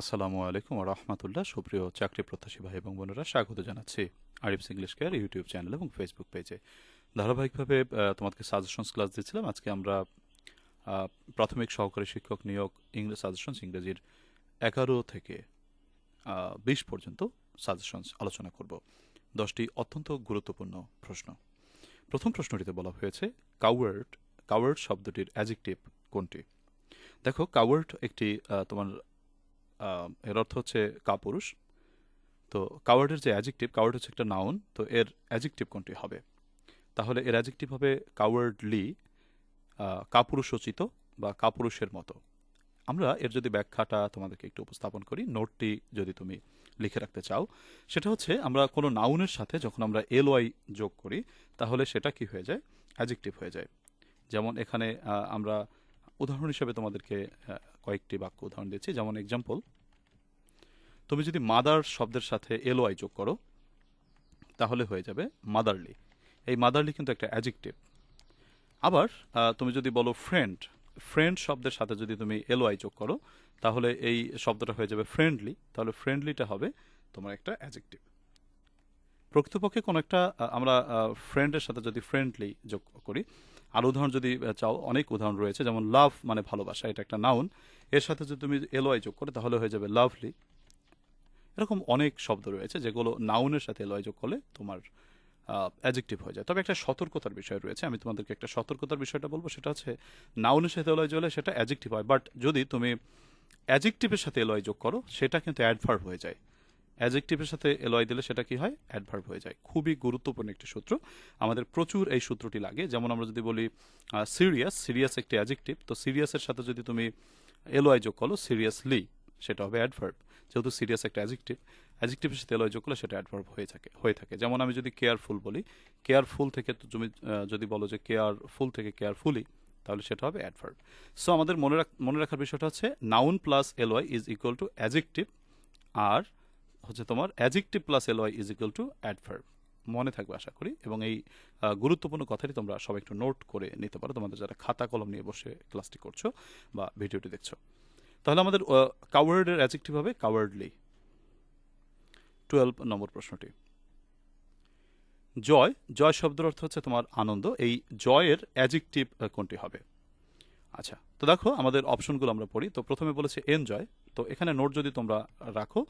আসসালামু আলাইকুম রহমতুল্লাহ। সুপ্রিয় চাকরি প্রত্যাশী ভাই এবং বোনেরা, স্বাগত জানাচ্ছি Arif's English care YouTube channel এবং ফেসবুক পেজে ধারাবাহিকভাবে তোমাদেরকে সাজেশনস ক্লাস দিচ্ছিলাম। আজকে আমরা প্রাথমিক সহকারী শিক্ষক নিয়োগ ইংরেজ সাজেশনস ইংরেজির এগারো থেকে বিশ পর্যন্ত সাজেশনস আলোচনা করব। দশটি অত্যন্ত গুরুত্বপূর্ণ প্রশ্ন। প্রথম প্রশ্নটিতে বলা হয়েছে কাওয়ার্ড কাওয়ার্ড শব্দটির অ্যাজেক্টিভ কোনটি? দেখো কাওয়ার্ড একটি তোমার এর অর্থ হচ্ছে কাপুরুষ। তো কাওয়ার্ডের যে অ্যাজেক্টিভ কাওয়ার্ড হচ্ছে একটা নাউন তো এর অ্যাজেক্টিভ কোনটি হবে? তাহলে এর অ্যাজেক্টিভ হবে কাওয়ার্ডলি কাপুরুষোচিত বা কাপুরুষের মতো। আমরা এর যদি ব্যাখ্যাটা তোমাদেরকে একটু উপস্থাপন করি নোটটি যদি তুমি লিখে রাখতে চাও, সেটা হচ্ছে আমরা কোনো নাউনের সাথে যখন আমরা এল ওয়াই যোগ করি, তাহলে সেটা কি হয়ে যায়? অ্যাজেক্টিভ হয়ে যায়। যেমন এখানে আমরা উদাহরণ হিসেবে তোমাদেরকে কয়েকটি বাক্য উদাহরণ দিচ্ছি যেমন এক্সাম্পল তুমি যদি মাদার শব্দের সাথে এল ওয়াই যোগ করো, তাহলে হয়ে যাবে মাদারলি এই মাদারলি কিন্তু একটা অ্যাজেক্টিভ আবার তুমি যদি বলো ফ্রেন্ড ফ্রেন্ড শব্দের সাথে যদি তুমি এল ওয়াই যোগ করো, তাহলে এই শব্দটা হয়ে যাবে ফ্রেন্ডলি তাহলে ফ্রেন্ডলিটা হবে তোমার একটা অ্যাজেক্টিভ প্রকৃতপক্ষে কোনো একটা আমরা ফ্রেন্ডের সাথে যদি ফ্রেন্ডলি যোগ করি আর উদাহরণ যদি চাও, অনেক উদাহরণ রয়েছে, যেমন লাভ মানে ভালোবাসা, এটা একটা নাউন এর সাথে যদি তুমি এলওয়াই যোগ করে, তাহলে হয়ে যাবে লাভলি এরকম অনেক শব্দ রয়েছে, যেগুলো নাউনের সাথে এলওয়াই যোগ করলে তোমার অ্যাজেক্টিভ হয়ে যায়। তবে একটা সতর্কতার বিষয় রয়েছে, আমি তোমাদেরকে একটা সতর্কতার বিষয়টা বলব, সেটা হচ্ছে নাউনের সাথে এলওয়াই যোগ হলে সেটা অ্যাজেক্টিভ হয় বাট যদি তুমি অ্যাজেক্টিভের সাথে এলওয়াই যোগ করো, সেটা কিন্তু অ্যাডভার্ব হয়ে যায়। অ্যাজেক্টিভের সাথে এলওয়াই দিলে সেটা কি হয়? অ্যাডভার্ব হয়ে যায়। খুবই গুরুত্বপূর্ণ একটি সূত্র। আমাদের প্রচুর এই সূত্রটি লাগে। যেমন আমরা যদি বলি সিরিয়াস সিরিয়াস একটি অ্যাজেক্টিভ তো সিরিয়াসের সাথে যদি তুমি এলওয়াই যোগ করো সিরিয়াসলি সেটা হবে অ্যাডভার্ব যেহেতু সিরিয়াস একটা অ্যাজেক্টিভ অ্যাজেক্টিভের সাথে এলওয়াই যোগ করলে সেটা অ্যাডভার্ব হয়ে থাকে হয়ে থাকে। যেমন আমি যদি কেয়ারফুল বলি কেয়ারফুল থেকে তুমি যদি বলো যে কেয়ারফুল থেকে কেয়ারফুলি তাহলে সেটা হবে অ্যাডভার্ব সো আমাদের মনে রাখ, মনে রাখার বিষয়টা হচ্ছে noun plus L Y is equal to adjective আর হচ্ছে তোমার adjective plus L Y is equal to adverb মনে থাকবে আশা করি। এবং এই গুরুত্বপূর্ণ কথাটি তোমরা সবাই একটু নোট করে নিতে পারো। তোমাদের যারা খাতা কলম নিয়ে বসে ক্লাসটি করছ বা ভিডিওটি দেখছ। তাহলে আমাদের কাওয়ার্ডের অ্যাজেক্টিভ হবে কাওয়ার্ডলি টুয়েলভ নম্বর প্রশ্নটি। জয় জয় শব্দের অর্থ হচ্ছে তোমার আনন্দ। এই জয়ের অ্যাজেক্টিভ কোনটি হবে? আচ্ছা তো দেখো আমাদের অপশনগুলো আমরা পড়ি। তো প্রথমে বলেছে এনজয় তো এখানে নোট যদি তোমরা রাখো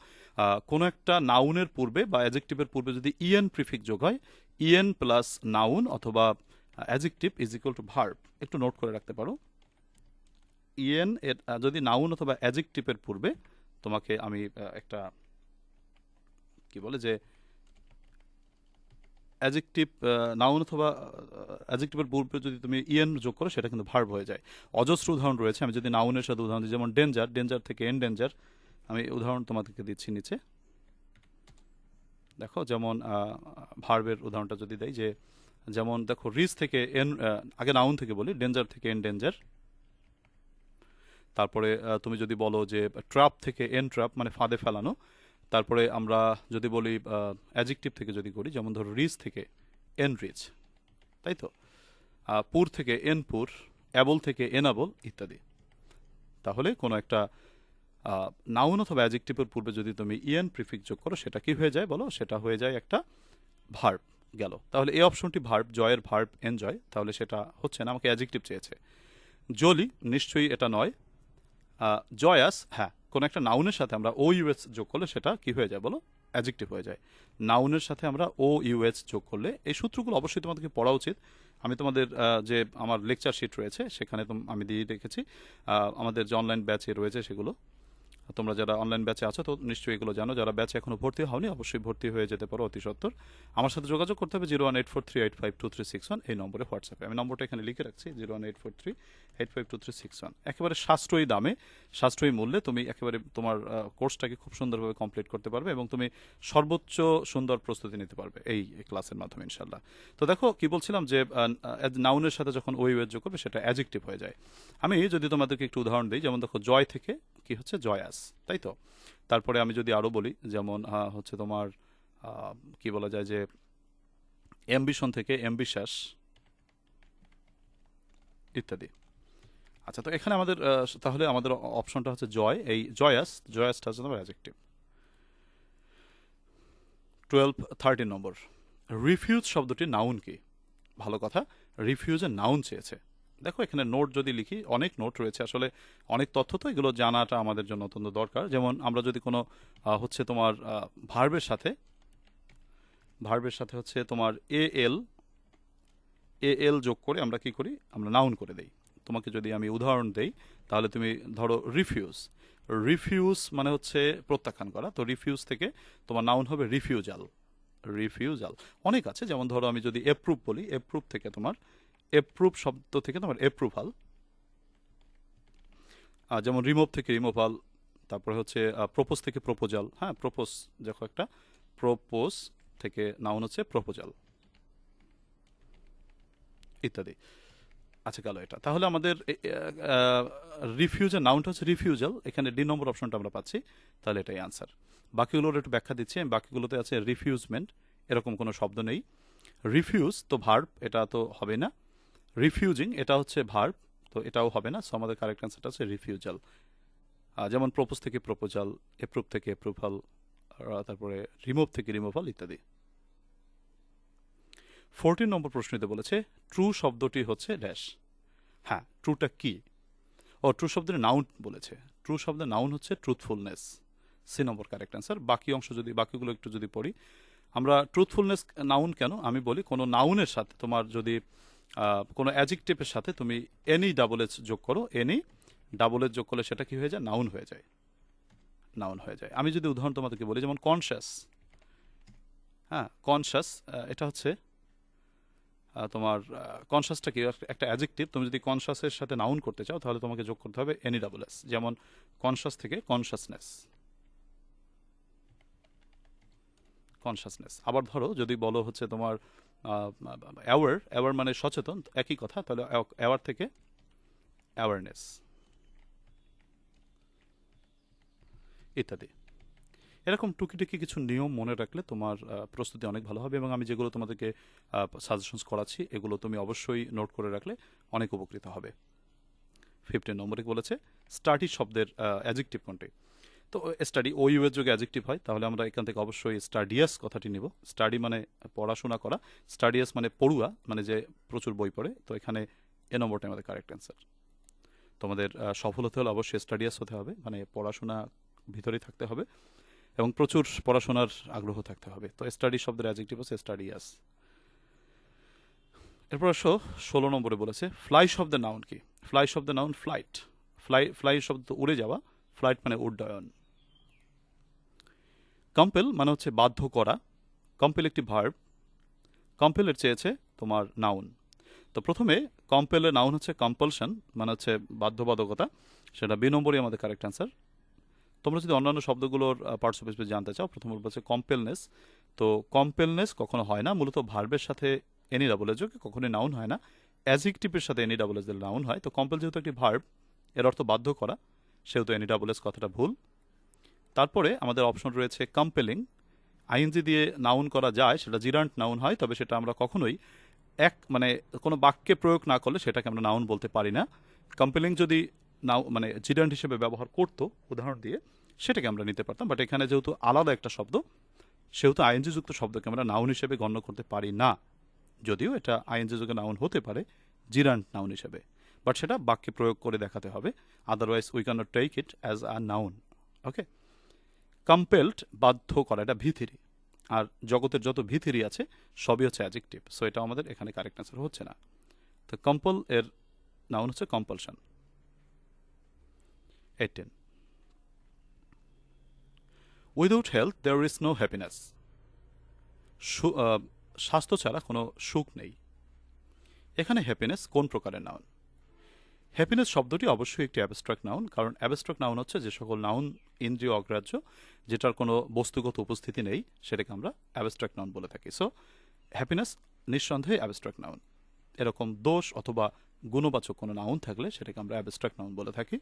কোনো একটা নাউনের পূর্বে বা অ্যাজেক্টিভের পূর্বে যদি ইএন প্রিফিক যোগ হয় ইএন প্লাস নাউন অথবা adjective is equal to verb একটু নোট করে রাখতে পারো। ইএন এর যদি নাউন অথবা অ্যাজেক্টিভের পূর্বে, তোমাকে আমি একটা, কি বলে যে অ্যাজেক্টিভ নাউন অথবা অ্যাজেক্টিভের পূর্বে যদি তুমি ইএন যোগ করো, সেটা কিন্তু ভার্ব হয়ে যায়। অজস্র উদাহরণ রয়েছে, আমি যদি নাউনের সাথে উদাহরণ দিই, যেমন ডেঞ্জার ডেঞ্জার থেকে এন ডেঞ্জার আমি উদাহরণ তোমাদেরকে দিচ্ছি নিচে। দেখো, যেমন ভার্বের উদাহরণটা যদি দেয় যে যেমন, দেখো রিস থেকে এন আগে নাউন থেকে বলি ডেঞ্জার থেকে এন ডেঞ্জার তারপরে তুমি যদি বলো যে ট্রাপ থেকে এন ট্রাপ মানে ফাঁদে ফেলানো তারপরে আমরা যদি বলি অ্যাজেক্টিভ থেকে যদি করি, যেমন ধরো রিচ থেকে এন রিচ তাই তো? পুর থেকে এন পুর অ্যাবল থেকে এনাবল ইত্যাদি। তাহলে কোনো একটা নাউন অথবা অ্যাজেক্টিভের পূর্বে যদি তুমি ইএন প্রিফিক যোগ করো, সেটা কি হয়ে যায় বলো? সেটা হয়ে যায় একটা ভার্ব গেল। তাহলে এই অপশনটি ভার্ব জয়ের ভার্ব এনজয় তাহলে সেটা হচ্ছে না, আমাকে অ্যাজেক্টিভ চেয়েছে। জলি নিশ্চয়ই এটা নয়। জয়াস হ্যাঁ কোনো একটা নাউনের সাথে আমরা ও ইউএস যোগ করলে সেটা কি হয়ে যায় বলো? অ্যাজেক্টিভ হয়ে যায়। নাউনের সাথে আমরা ও ইউএস যোগ করলে এই সূত্রগুলো অবশ্যই তোমাদেরকে পড়া উচিত। আমি তোমাদের যে আমার লেকচার শিট রয়েছে, সেখানে আমি দিয়ে রেখেছি। আমাদের যে অনলাইন ব্যাচে রয়েছে সেগুলো। তোমরা যারা অনলাইন ব্যাচে আছো, তো নিশ্চয়ই এগুলো জানো। যারা ব্যাচে এখনও ভর্তি হওনি, অবশ্যই ভর্তি হয়ে যেতে পারো, অতি সত্তর। আমার সাথে যোগাযোগ করতে হবে zero one eight four three eight five two three six one এই নম্বরে হোয়াটসঅ্যাপে। আমি নম্বরটা এখানে লিখে রাখছি zero one eight four three eight five two three six one একেবারে সাশ্রয়ী দামে, সাশ্রয়ী মূল্যে তুমি একেবারে তোমার কোর্সটাকে খুব সুন্দরভাবে কমপ্লিট করতে পারবে এবং তুমি সর্বোচ্চ সুন্দর প্রস্তুতি নিতে পারবে এই ক্লাসের মাধ্যমে ইনশাল্লাহ তো দেখো, কি বলছিলাম যে নাউনের সাথে যখন ওই ওয়েজ যোগ করবে, সেটা অ্যাজেক্টিভ হয়ে যায়। আমি যদি তোমাদেরকে একটু উদাহরণ দিই, যেমন দেখো, জয় থেকে, কি হচ্ছে? জয়াস তাই তো? তারপরে আমি যদি আরও বলি, যেমন হচ্ছে তোমার কি বলা যায় যে অ্যাম্বিশন থেকে অ্যাম্বিশ্বাস ইত্যাদি। আচ্ছা তো এখানে আমাদের তাহলে আমাদের অপশনটা হচ্ছে জয়। এই জয়াস জয়াসটা হচ্ছে তোমার adjective twelve thirteen number refuse শব্দটি নাউন কি? ভালো কথা রিফিউজের নাউন চেয়েছে। দেখো, এখানে নোট যদি লিখি, অনেক নোট রয়েছে। আসলে অনেক তথ্য তো এগুলো জানাটা আমাদের জন্য অত্যন্ত দরকার। যেমন আমরা যদি কোনো হচ্ছে তোমার ভার্বের সাথে ভার্বের সাথে হচ্ছে তোমার এ এল এ এল যোগ করে আমরা কি করি? আমরা নাউন করে দেই। তোমাকে যদি আমি উদাহরণ দেই, তাহলে তুমি ধরো রিফিউজ রিফিউজ মানে হচ্ছে প্রত্যাখ্যান করা। তো রিফিউজ থেকে তোমার নাউন হবে রিফিউজাল রিফিউজাল অনেক আছে, যেমন ধরো আমি যদি এপ্রুভ বলি এপ্রুভ থেকে তোমার এপ্রুভ শব্দ থেকে তোমার এপ্রুভাল যেমন রিমুভ থেকে রিমুভাল তারপরে হচ্ছে প্রপোজ থেকে প্রপোজাল হ্যাঁ প্রপোজ দেখো একটা। প্রপোজ থেকে নাউন হচ্ছে প্রপোজাল ইত্যাদি। আচ্ছা গেল এটা। তাহলে আমাদের রিফিউজের নাউনটা হচ্ছে রিফিউজাল এখানে ডি নম্বর অপশনটা আমরা পাচ্ছি। তাহলে এটাই আনসার বাকিগুলোর একটু ব্যাখ্যা দিচ্ছি। বাকিগুলোতে আছে রিফিউজমেন্ট এরকম কোনো শব্দ নেই। রিফিউজ তো ভার্ব এটা তো হবে না। রিফিউজিং এটা হচ্ছে ভার্ব তো এটাও হবে না সো আমাদের কারেক্ট অ্যান্সারটা হচ্ছে রিফিউজাল যেমন প্রপোজ থেকে প্রপোজাল এপ্রুভ থেকে অ্যাপ্রুভাল তারপরে রিমুভ থেকে রিমুভাল ইত্যাদি। ফোরটিন নম্বর প্রশ্নতে বলেছে ট্রু শব্দটি হচ্ছে ড্যাশ হ্যাঁ ট্রুটা কি? ও ট্রু শব্দের নাউন বলেছে। ট্রু শব্দের নাউন হচ্ছে truthfulness C number correct answer বাকি অংশ যদি, বাকিগুলো একটু যদি পড়ি, আমরা ট্রুথফুলনেস নাউন কেন? আমি বলি কোনো নাউনের সাথে তোমার যদি কোনো অ্যাজেক্টিভের সাথে তুমি এনি ডাবল এচ যোগ করো এনি ডাবল এচ যোগ করলে সেটা কি হয়ে যায়? নাউন হয়ে যায়। নাউন হয়ে যায়। আমি যদি উদাহরণ তোমাদেরকে বলি, যেমন কনশাস হ্যাঁ কনশাস এটা হচ্ছে তোমার কনশাসটা কি? একটা অ্যাজেক্টিভ তুমি যদি কনশাসের সাথে নাউন করতে চাও, তাহলে তোমাকে যোগ করতে হবে এনি ডাবল এস যেমন কনশাস থেকে কনশাসনেস কনশাসনেস আবার ধরো, যদি বলো হচ্ছে তোমার অ্যাওয়ার অ্যাওয়ার মানে সচেতন, একই কথা, তাহলে অ্যাওয়ার থেকে অ্যাওয়ারনেস ইত্যাদি। এরকম টুকিটুকি কিছু নিয়ম মনে রাখলে তোমার প্রস্তুতি অনেক ভালো হবে এবং আমি যেগুলো তোমাদেরকে সাজেশনস করাচ্ছি, এগুলো তুমি অবশ্যই নোট করে রাখলে অনেক উপকৃত হবে। ফিফটিন নম্বরে বলেছে? স্টাডি শব্দের অ্যাজেক্টিভ কোনটি? তো স্টাডি ও ইউ এর যোগে অ্যাজেক্টিভ হয়, তাহলে আমরা এখান থেকে অবশ্যই স্টাডিয়াস কথাটি নিব। স্টাডি মানে পড়াশোনা করা স্টাডিয়াস মানে পড়ুয়া মানে যে প্রচুর বই পড়ে। তো এখানে এ নম্বরটা আমাদের কারেক্ট অ্যান্সার তোমাদের সফল হতে হলে অবশ্যই স্টাডিয়াস হতে হবে মানে পড়াশোনা ভিতরেই থাকতে হবে এবং প্রচুর পড়াশোনার আগ্রহ থাকতে হবে। তো স্টাডি শব্দের অ্যাজেক্টিভ হচ্ছে স্টাডিয়াস এরপর আসো, ষোলো নম্বরে বলেছে ফ্লাই শব্দের নাউন কি? ফ্লাই শব্দের নাউন ফ্লাইট ফ্লাই ফ্লাই শব্দ উড়ে যাওয়া ফ্লাইট মানে উড্ডয়ন। কম্পেল মানে হচ্ছে বাধ্য করা। কম্পেল একটি ভার্ব। কম্পেলের চেয়েছে তোমার নাউন। তো প্রথমে কম্পেলের নাউন হচ্ছে কম্পালশন মানে হচ্ছে বাধ্যবাধকতা। সেটা বি নম্বরই আমাদের কারেক্ট অ্যান্সার তোমরা যদি অন্যান্য শব্দগুলোর পার্টস অফ স্পিচ জানতে চাও, প্রথম বলছে কম্পেলনেস। তো কম্পেলনেস কখনো হয় না, মূলত ভার্বের সাথে এনি ডাবল এজ কখনোই নাউন হয় না। অ্যাজেক্টিভের সাথে এনি ডাবল এজ নাউন হয়। তো কম্পেল যেহেতু একটি ভার্ব, এর অর্থ বাধ্য করা। সেহেতু এনি ডাবল এস কথাটা ভুল। তারপরে আমাদের অপশন রয়েছে কম্পেলিং আইএনজি দিয়ে নাউন করা যায়, সেটা জিরান্ট নাউন হয়, তবে সেটা আমরা কখনোই এক মানে কোনো বাক্যে প্রয়োগ না করলে সেটাকে আমরা নাউন বলতে পারি না। কম্পেলিং যদি নাও মানে জিরান্ট হিসেবে ব্যবহার করতো, উদাহরণ দিয়ে, সেটাকে আমরা নিতে পারতাম। বাট এখানে যেহেতু আলাদা একটা শব্দ, সেহেতু আইএনজি যুক্ত শব্দকে আমরা নাউন হিসেবে গণ্য করতে পারি না। যদিও এটা আইএনজি যুগে নাউন হতে পারে জিরান্ট নাউন হিসেবে। বাট সেটা বাক্যে প্রয়োগ করে দেখাতে হবে। Otherwise we can not take it as a noun okay compelled বাধ্য করা, এটা ভিথিরি আর জগতের যত ভিথিরি আছে, সবই হচ্ছে অ্যাজেক্টিভ সো এটা আমাদের এখানে কারেক্ট অ্যান্সার হচ্ছে না। তো কম্পল এর নাউন হচ্ছে compulsion eighteen without health there is no happiness স্বাস্থ্য ছাড়া কোনো সুখ নেই। এখানে হ্যাপিনেস কোন প্রকারের নাউন হ্যাপিনেস শব্দটি অবশ্যই একটি অ্যাবস্ট্রাক্ট নাউন কারণ অ্যাবস্ট্রাক্ট নাউন হচ্ছে যে সকল নাউন ইন্দ্রিয় অগ্রাহ্য, যেটার কোনো বস্তুগত উপস্থিতি নেই, সেটাকে আমরা অ্যাবস্ট্রাক্ট নাউন বলে থাকি। সো হ্যাপিনেস নিঃসন্দেহে অ্যাবস্ট্রাক্ট নাউন এরকম দোষ অথবা গুণবাচক কোনো নাউন থাকলে সেটাকে আমরা অ্যাবস্ট্রাক্ট নাউন বলে থাকি,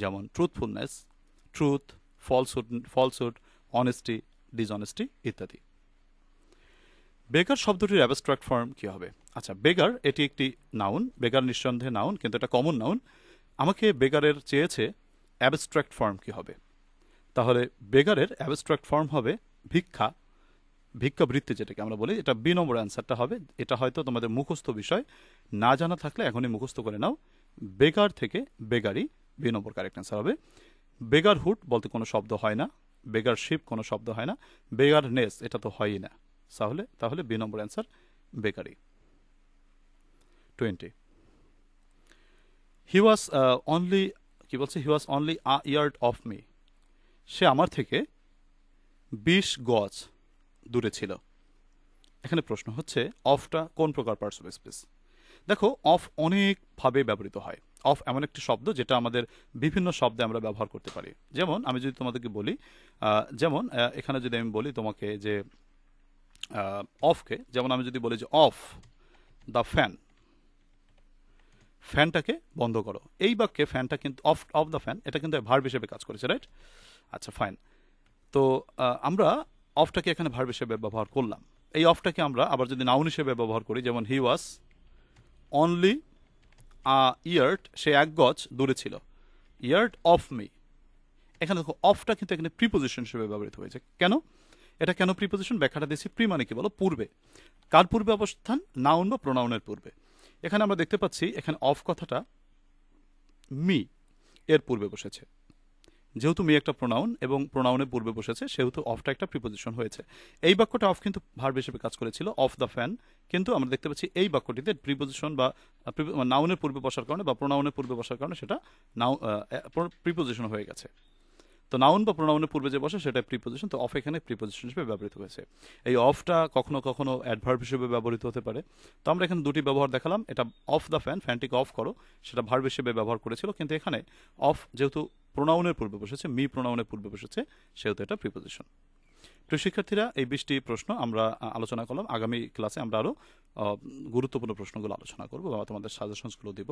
যেমন truthfulness truth falsehood falsehood honesty dishonesty ইত্যাদি। বেকার শব্দটির অ্যাবস্ট্রাক্ট ফর্ম কী হবে? আচ্ছা বেগার, এটি একটি নাউন বেগার নিঃসন্দেহে নাউন কিন্তু এটা কমন নাউন আমাকে বেগারের চেয়েছে অ্যাবস্ট্রাক্ট ফর্ম কি হবে? তাহলে বেগারের অ্যাবস্ট্রাক্ট ফর্ম হবে ভিক্ষা, ভিক্ষাবৃত্তি যেটাকে আমরা বলি। এটা বি নম্বর অ্যান্সারটা হবে। এটা হয়তো তোমাদের মুখস্থ বিষয়। না জানা থাকলে এখনই মুখস্থ করে নাও। বেগার থেকে beggary, B number correct answer হবে। বেগারহুড বলতে কোনো শব্দ হয় না। বেগারশিপ কোনো শব্দ হয় না। বেগারনেস এটা তো হয়ই না। তাহলে তাহলে B number answer beggary twenty he was only কি বলছে? He was only a yard off me সে আমার থেকে বিশ গজ দূরে ছিল। এখানে প্রশ্ন হচ্ছে অফটা কোন প্রকার পার্টস অফ স্পেস দেখো অফ অনেকভাবে ব্যবহৃত হয়। অফ এমন একটি শব্দ যেটা আমাদের বিভিন্ন শব্দে আমরা ব্যবহার করতে পারি। যেমন, আমি যদি তোমাদেরকে বলি যেমন এখানে যদি আমি বলি তোমাকে যে অফকে যেমন আমি যদি বলি যে অফ দ্য ফ্যান ফ্যানটাকে বন্ধ করো। এই বাক্যে ফ্যানটা কিন্তু অফ অফ দ্য ফ্যান এটা কিন্তু ভার্ব হিসেবে কাজ করেছে রাইট আচ্ছা ফাইন তো আমরা অফটাকে এখানে ভার্ব হিসেবে ব্যবহার করলাম। এই অফটাকে আমরা আবার যদি নাউন হিসেবে ব্যবহার করি, যেমন হি ওয়াজ অনলি আ ইয়ার্ড সে এক গজ দূরে ছিল। ইয়ার্ট অফ মি এখানে দেখো অফটা কিন্তু এখানে প্রিপোজিশন হিসেবে ব্যবহৃত হয়েছে। কেন? এটা কেন প্রিপোজিশন ব্যাখ্যাটা দিয়েছি প্রি মানে কি বলো? পূর্বে। কার পূর্বে অবস্থান? নাউন বা প্রোনাউনের পূর্বে। এখানে আমরা দেখতে পাচ্ছি এখানে অফ কথাটা মি এর পূর্বে বসেছে। যেহেতু মি একটা প্রোনাউন এবং প্রোনাউনের পূর্বে বসেছে, সেহেতু অফটা একটা প্রিপোজিশন হয়েছে। এই বাক্যটা অফ কিন্তু ভার্ব হিসেবে কাজ করেছিল, অফ দ্য ফ্যান কিন্তু আমরা দেখতে পাচ্ছি এই বাক্যটিতে প্রিপোজিশন বা নাউনের পূর্বে বসার কারণে বা প্রোনাউনের পূর্বে বসার কারণে সেটা নাউ প্রিপোজিশন হয়ে গেছে। তো নাউন বা প্রোনাউনের পূর্বে যে বসে সেটা প্রিপোজিশন তো অফ এখানে প্রিপোজিশন হিসেবে ব্যবহৃত হয়েছে। এই অফটা কখনো কখনো অ্যাডভার্ব হিসেবে ব্যবহৃত হতে পারে। তো আমরা এখানে দুটি ব্যবহার দেখালাম। এটা অফ দ্য ফ্যান ফ্যানটিকে অফ করো, সেটা ভার্ব হিসেবে ব্যবহার করেছিল, কিন্তু এখানে অফ যেহেতু প্রোনাউনের পূর্বে বসেছে মি প্রোনাউনের পূর্বে বসেছে, সেহেতু এটা প্রিপোজিশন প্রিয় শিক্ষার্থীরা, এই বৃষ্টি প্রশ্ন আমরা আলোচনা করলাম। আগামী ক্লাসে আমরা আরও গুরুত্বপূর্ণ প্রশ্নগুলো আলোচনা করব বা তোমাদের সাজেশনসগুলো দিব।